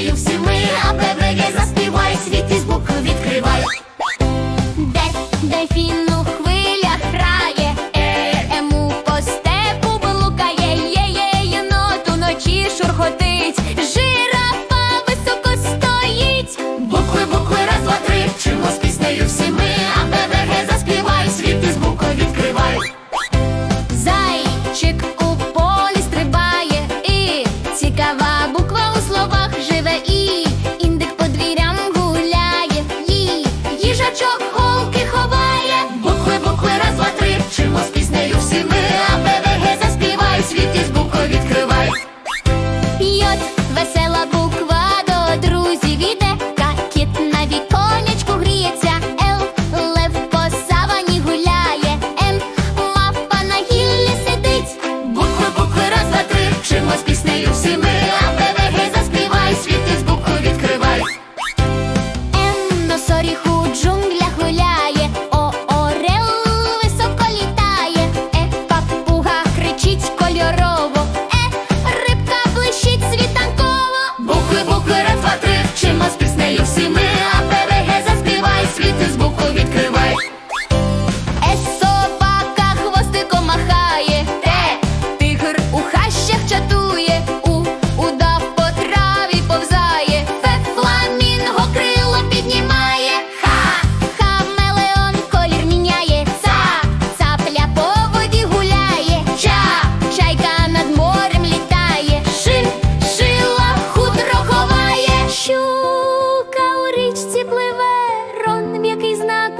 нею всі ми, а бебеге, заспівай, світ із боку відкривай. Де дефін у грає, е, ему по степу блукає, єноту ночі шурготить, жирафа високо стоїть. Букви, букви, раз, два, три, вчимо а бебеги заспівають, світ із букви. Зайчик у полі стрибає цікава буква.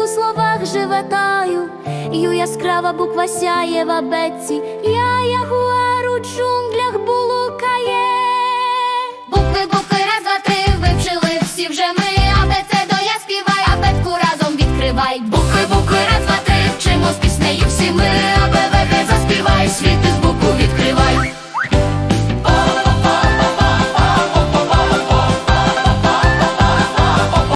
словах живе таю, Ю яскрава буква сяє в абетці, я ягуар у джунглях булукає. Букви, букви, раз, два, три, вивчили всі вже ми, а це до я співай, абетку разом відкривай. Букви, букви, раз, два, три, вчимо з піснею всі ми, а заспівай світ із